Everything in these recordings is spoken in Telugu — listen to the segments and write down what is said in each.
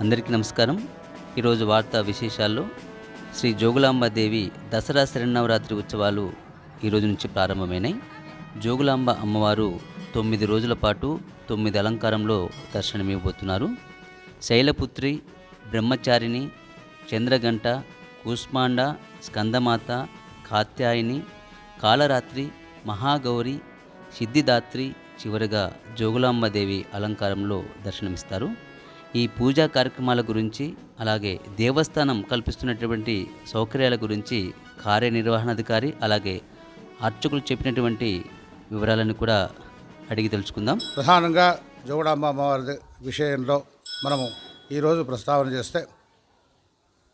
అందరికీ నమస్కారం. ఈరోజు వార్తా విశేషాల్లో శ్రీ జోగులాంబ దేవి దసరా శరణవరాత్రి ఉత్సవాలు ఈరోజు నుంచి ప్రారంభమైనాయి. జోగులాంబ అమ్మవారు తొమ్మిది రోజుల పాటు తొమ్మిది అలంకారంలో దర్శనమివ్వబోతున్నారు. శైలపుత్రి బ్రహ్మచారిణి చంద్రగంట కూష్మాండ స్కందమాత కాత్యాయిని కాలరాత్రి మహాగౌరి సిద్ధిదాత్రి చివరగా జోగులాంబదేవి అలంకారంలో దర్శనమిస్తారు. ఈ పూజా కార్యక్రమాల గురించి అలాగే దేవస్థానం కల్పిస్తున్నటువంటి సౌకర్యాల గురించి కార్యనిర్వహణాధికారి అలాగే అర్చకులు చెప్పినటువంటి వివరాలను కూడా అడిగి తెలుసుకుందాం. ప్రధానంగా జోగుడాంబ అమ్మవారి విషయంలో మనము ఈరోజు ప్రస్తావన చేస్తే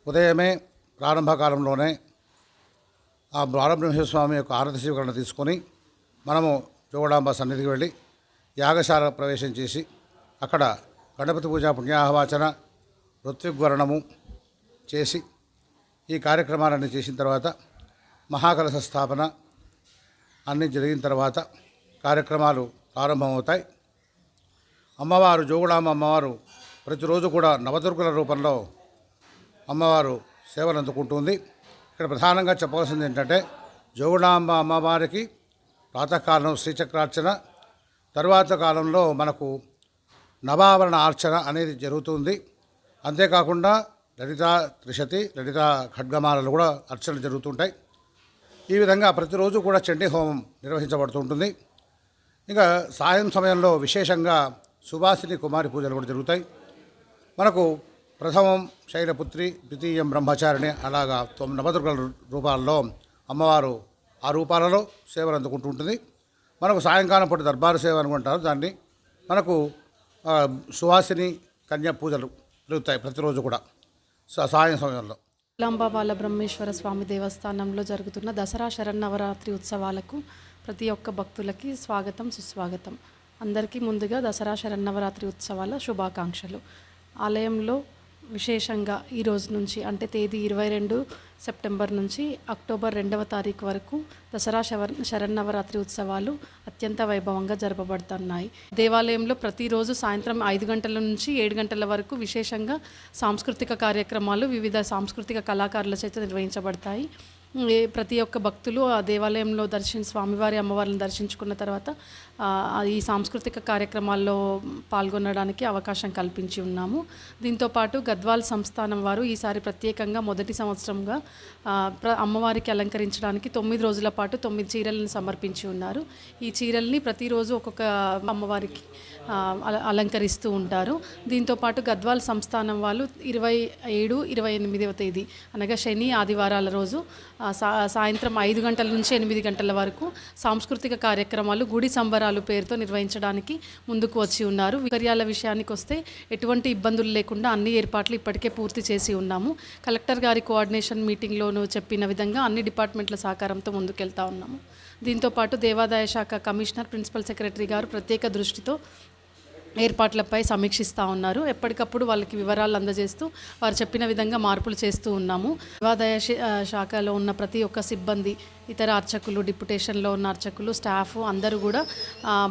ఉదయమే ప్రారంభ కాలంలోనే ఆ బాలబ్రహ్మస్వామి స్వామి యొక్క ఆరతి స్వీకరణ తీసుకొని మనము జోగుడాంబ సన్నిధికి వెళ్ళి యాగశాల ప్రవేశం చేసి అక్కడ గణపతి పూజ పుణ్యాహవాచన ఋత్విగ్వరణము చేసి ఈ కార్యక్రమాలన్నీ చేసిన తర్వాత మహాకలశ స్థాపన అన్నీ జరిగిన తర్వాత కార్యక్రమాలు ప్రారంభమవుతాయి. అమ్మవారు జోగుడాంబ అమ్మవారు ప్రతిరోజు కూడా నవదుర్గుల రూపంలో అమ్మవారు సేవలు అందుకుంటుంది. ఇక్కడ ప్రధానంగా చెప్పవలసింది ఏంటంటే జోగుడాంబ అమ్మవారికి ప్రాతకాలం శ్రీచక్రార్చన తరువాత కాలంలో మనకు నవావరణ ఆర్చన అనేది జరుగుతుంది. అంతేకాకుండా లలిత త్రిశతి లలిత ఖడ్గమాలలు కూడా అర్చనలు జరుగుతుంటాయి. ఈ విధంగా ప్రతిరోజు కూడా చండీ హోమం నిర్వహించబడుతుంటుంది ఇంకా సాయం సమయంలో విశేషంగా సుభాసిని కుమారి పూజలు కూడా జరుగుతాయి. మనకు ప్రథమం శైలపుత్రి ద్వితీయం బ్రహ్మచారిణి అలాగా నవదుర్గల రూపాల్లో అమ్మవారు ఆ రూపాలలో సేవలు అందుకుంటూ ఉంటుంది. మనకు సాయంకాలం పూట దర్బారు సేవ అనుకుంటారు దాన్ని. మనకు సువాసిని సుహాసిని కన్యా పూజలు జరుగుతాయి ప్రతిరోజు కూడా. సాయం సమయంలో. లాంబాబాల బ్రహ్మేశ్వర స్వామి దేవస్థానంలో జరుగుతున్న దసరా శరన్నవరాత్రి ఉత్సవాలకు ప్రతి ఒక్క భక్తులకి స్వాగతం సుస్వాగతం. అందరికీ ముందుగా దసరా శరన్నవరాత్రి ఉత్సవాల శుభాకాంక్షలు. ఆలయంలో విశేషంగా ఈ రోజు నుంచి అంటే తేదీ ఇరవై రెండు సెప్టెంబర్ నుంచి అక్టోబర్ రెండవ తారీఖు వరకు దసరా శవర్ శరన్నవరాత్రి ఉత్సవాలు అత్యంత వైభవంగా జరపబడుతున్నాయి. దేవాలయంలో ప్రతిరోజు సాయంత్రం ఐదు గంటల నుంచి ఏడు గంటల వరకు విశేషంగా సాంస్కృతిక కార్యక్రమాలు వివిధ సాంస్కృతిక కళాకారుల చేత నిర్వహించబడతాయి. ప్రతి ఒక్క భక్తులు ఆ దేవాలయంలో దర్శన స్వామివారి అమ్మవారిని దర్శించుకున్న తర్వాత ఈ సాంస్కృతిక కార్యక్రమాల్లో పాల్గొనడానికి అవకాశం కల్పించి ఉన్నాము. దీంతోపాటు గద్వాల్ సంస్థానం వారు ఈసారి ప్రత్యేకంగా మొదటి సంవత్సరంగా ప్ర అమ్మవారికి అలంకరించడానికి తొమ్మిది రోజుల పాటు తొమ్మిది చీరలను సమర్పించి ఉన్నారు. ఈ చీరల్ని ప్రతిరోజు ఒక్కొక్క అమ్మవారికి అల- అలంకరిస్తూ ఉంటారు. దీంతోపాటు గద్వాల్ సంస్థానం వాళ్ళు ఇరవై ఏడు ఇరవై ఎనిమిదవ తేదీ అనగా శని ఆదివారాల రోజు సాయంత్రం ఐదు గంటల నుంచి ఎనిమిది గంటల వరకు సాంస్కృతిక కార్యక్రమాలు గుడి సంబరాలు పేరుతో నిర్వహించడానికి ముందుకు వచ్చి ఉన్నారు. వికర్యాల విషయానికి వస్తే ఎటువంటి ఇబ్బందులు లేకుండా అన్ని ఏర్పాట్లు ఇప్పటికే పూర్తి చేసి ఉన్నాము. కలెక్టర్ గారి కోఆర్డినేషన్ మీటింగ్లోనూ చెప్పిన విధంగా అన్ని డిపార్ట్మెంట్ల సహకారంతో ముందుకెళ్తా ఉన్నాము. దీంతోపాటు దేవాదాయ శాఖ కమిషనర్ ప్రిన్సిపల్ సెక్రటరీ గారు ప్రత్యేక దృష్టితో ఏర్పాట్లపై సమీక్షిస్తూ ఉన్నారు. ఎప్పటికప్పుడు వాళ్ళకి వివరాలు అందజేస్తూ వారు చెప్పిన విధంగా మార్పులు చేస్తూ ఉన్నాము. దేవాదాయ శాఖలో ఉన్న ప్రతి ఒక్క సిబ్బంది ఇతర అర్చకులు డిప్యుటేషన్లో ఉన్న అర్చకులు స్టాఫ్ అందరూ కూడా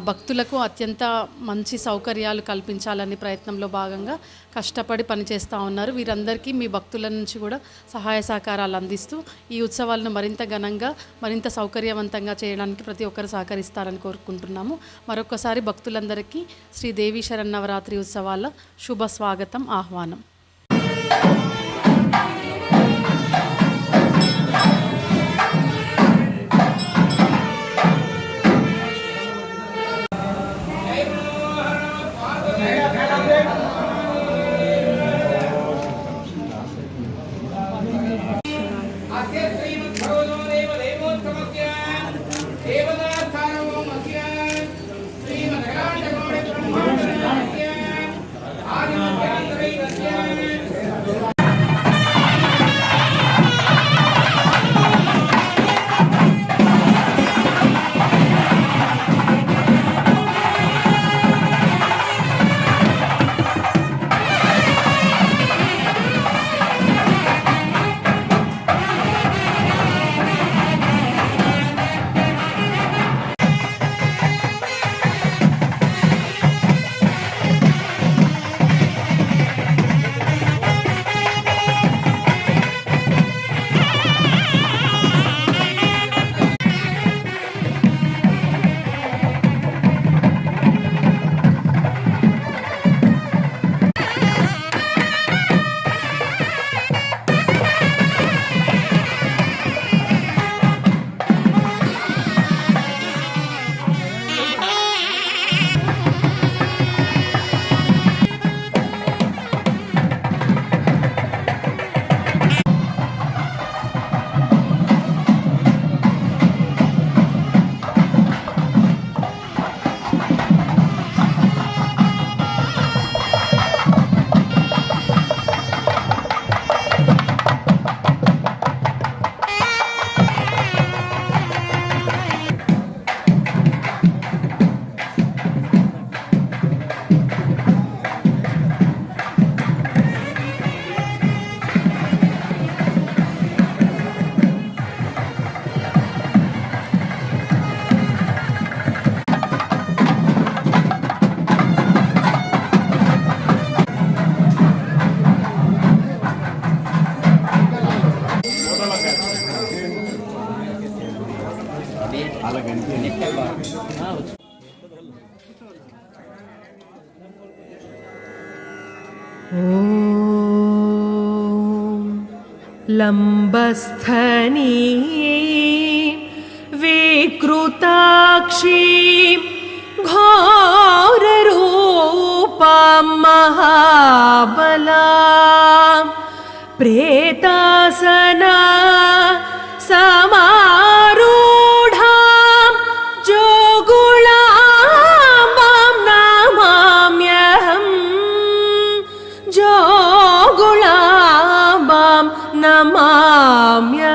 భక్తులకు అత్యంత మంచి సౌకర్యాలు కల్పించాలని ప్రయత్నంలో భాగంగా కష్టపడి పనిచేస్తూ ఉన్నారు. వీరందరికీ మీ భక్తుల నుంచి కూడా సహాయ సహకారాలు అందిస్తూ ఈ ఉత్సవాలను మరింత ఘనంగా మరింత సౌకర్యవంతంగా చేయడానికి ప్రతి ఒక్కరు సహకరిస్తారని కోరుకుంటున్నాము. మరొకసారి భక్తులందరికీ శ్రీ దేవీ శరన్నవరాత్రి ఉత్సవాల శుభ స్వాగతం ఆహ్వానం. लम्बस्थनी विकृताक्षी घोररूपां महाबला प्रेतासना yeah